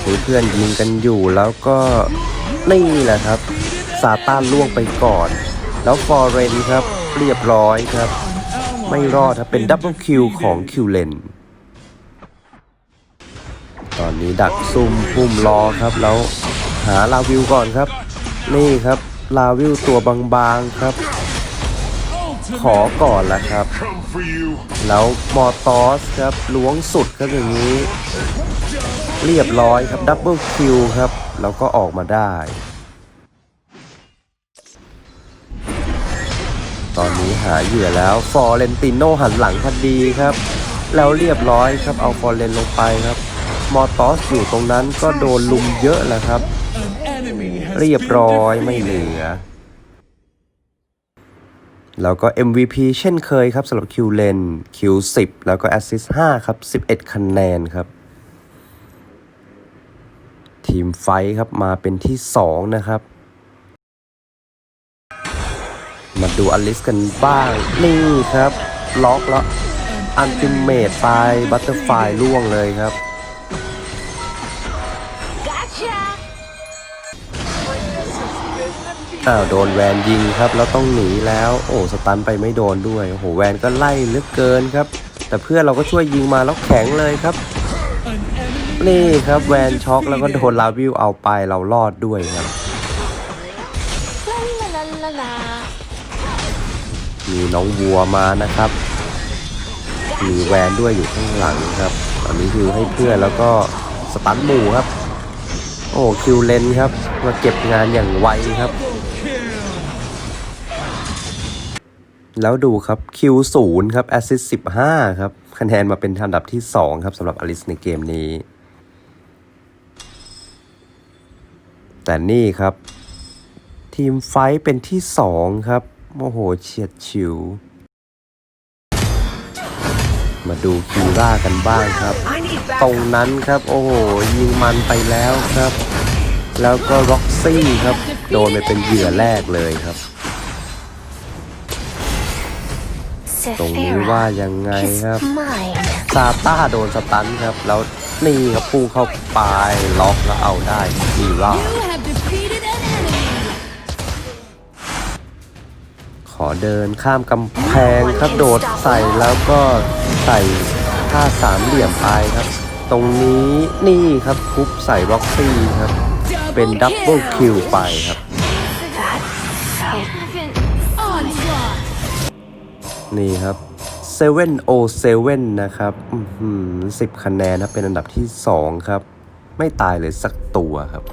เพื่อนๆยิงกันอยู่แล้วก็นี่แหละครับซาต้านล่วงไปก่อน แล้วฟอร์เรนครับเรียบร้อยครับ ไม่รอดครับเป็นดับเบิลคิวของคิวเลนตอนนี้ดักซุ่มพุ่มรอครับแล้วหาลาวิวก่อนครับ นี่ครับลาวิวตัวบางๆครับ ขอก่อนละครับ แล้วมอตอสครับล้วงสุดครับอย่างนี้ เรียบร้อยครับดับเบิลคิวครับ แล้วก็ออกมาได้ ตอนนี้หาเหยื่อแล้วฟอร์เรนติโนหันหลังพอดีครับ แล้วเรียบร้อยครับเอาฟอร์เรนลงไปครับ มอตอสอยู่ตรงนั้นก็โดนลุมเยอะแหละครับ เรียบร้อยไม่เหลือแล้วก็ MVP เช่นเคยครับสำหรับคิวเลนคิว10 แล้วก็แอสซิส5ครับ 11 คะแนนครับ ทีมไฟท์ครับมาเป็นที่ 2 นะครับ มาดูอลิสกันบ้าง นี่ครับ ล็อกแล้วอันติเมตไปบัตเตอร์ไฟล่วงเลยครับ อ้าวโดนแวนยิงครับ แล้วต้องหนีแล้ว โอ้สตันไปไม่โดนด้วย โอ้โหแวนก็ไล่เหลือเกินครับ แต่เพื่อนเราก็ช่วยยิงมาแล้วแข็งเลยครับ นี่ครับแวนช็อกแล้วก็โดนลาวิวเอาไปเรารอดด้วยครับ มีน้องวัวมานะครับ มีแวนด้วยอยู่ข้างหลังครับตอนนี้คิวให้เพื่อนแล้วก็สตันหมู่ครับ โอ้คิวเลนครับมาเก็บงานอย่างไวครับ แล้วดูครับคิวศูนย์ครับแอสซิสสิบห้าครับคะแนนมาเป็นอันดับที่ 2 ครับสำหรับอลิสในเกมนี้ แต่นี่ครับ ทีมไฟท์เป็นที่2ครับโอ้โหเฉียดฉิว มาดูคิวร่ากันบ้างครับ ตรงนั้นครับ โอ้โห ยิงมันไปแล้วครับ แล้วก็ร็อกซี่ครับ โดนไปเป็นเหยื่อแรกเลยครับตรงนี้ว่ายังไงครับ Mine. ซาต้าโดนสตันครับ แล้ว นี่ครับพุ่งเข้าไปล็อกแล้วเอาได้คีร่า You have defeated an enemy. ขอเดินข้ามกำแพงครับโดดใส่แล้วก็ใส่ท่าสามเหลี่ยมไปครับ ตรงนี้นี่ครับคุบใส่ร็อกซี่ครับ เป็นดับเบิลคิวไปครับ Onslaught. นี่ครับ 7 o 7นะครับสิบคะแนนนะเป็นอันดับที่ 2 ครับ ไม่ตายเลยสักตัวครับ